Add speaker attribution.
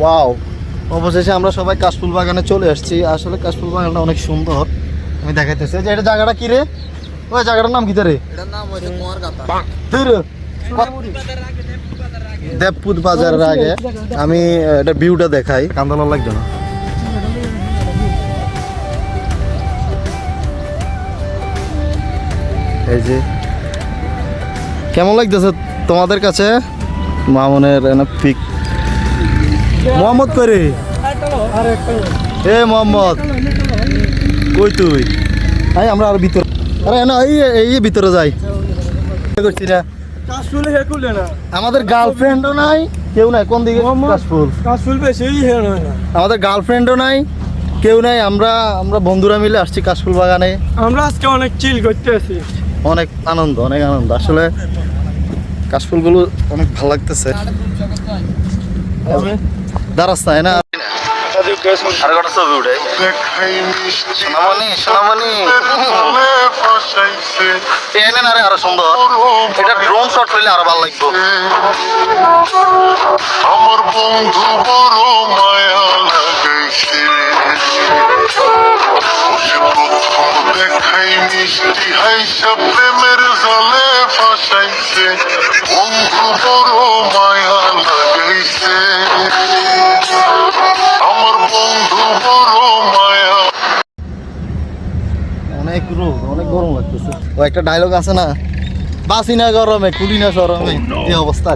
Speaker 1: Wow অবশেষে আমরা সবাই কাশফুল বাগানে চলে আসছি আসলে কাশফুল বাগানটা অনেক সুন্দর। আমি দেখাইতেছি। যে এটা জায়গাটা কি রে? ওই জায়গাটার নাম কি রে। দেবপুর বাজারের আগে। আমি এটা ভিউটা দেখাই। কান্দলা লাগবে না। এই যে কেমন লাগতেছে তোমাদের কাছে? মামনের পিক মোহাম্মদ করে এ মোহাম্মদ। কই তুই? আই আমরা আর ভিতর। আরে না এই এই ভিতরে যাই। করছি না।
Speaker 2: কাশফুল হে কুলে না।
Speaker 1: আমাদের গার্লফ্রেন্ডও নাই কেউ নাই। কোন দিকে? কাশফুল।
Speaker 2: কাশফুল বেশি হে না।
Speaker 1: আমাদের গার্লফ্রেন্ডও নাই কেউ নাই। আমরা আমরা বন্ধুরা মিলে আসছি কাশফুল বাগানে।
Speaker 2: আমরা আজকে অনেক চিল করতে আছি
Speaker 1: অনেক আনন্দ অনেক আনন্দ। আসলে কাশফুলগুলো অনেক ভালো লাগতেছে। দাঁড়াস তাই না? আরও সুন্দর। এটা ড্রোন শট হইলে আরও ভালো লাগবে।
Speaker 3: দেখাই মিষ্টি হাইসা প্রেমের জলে ফাঁসাইছে। বন্ধু বড় মায়া লাগাইছে আমার বন্ধু বড় মায়া।
Speaker 1: অনেক রোদ অনেক গরম লাগতেছে। ও একটা ডায়লগ আছে না? বাসি না গরমে কুলি না সরমে এই অবস্থা?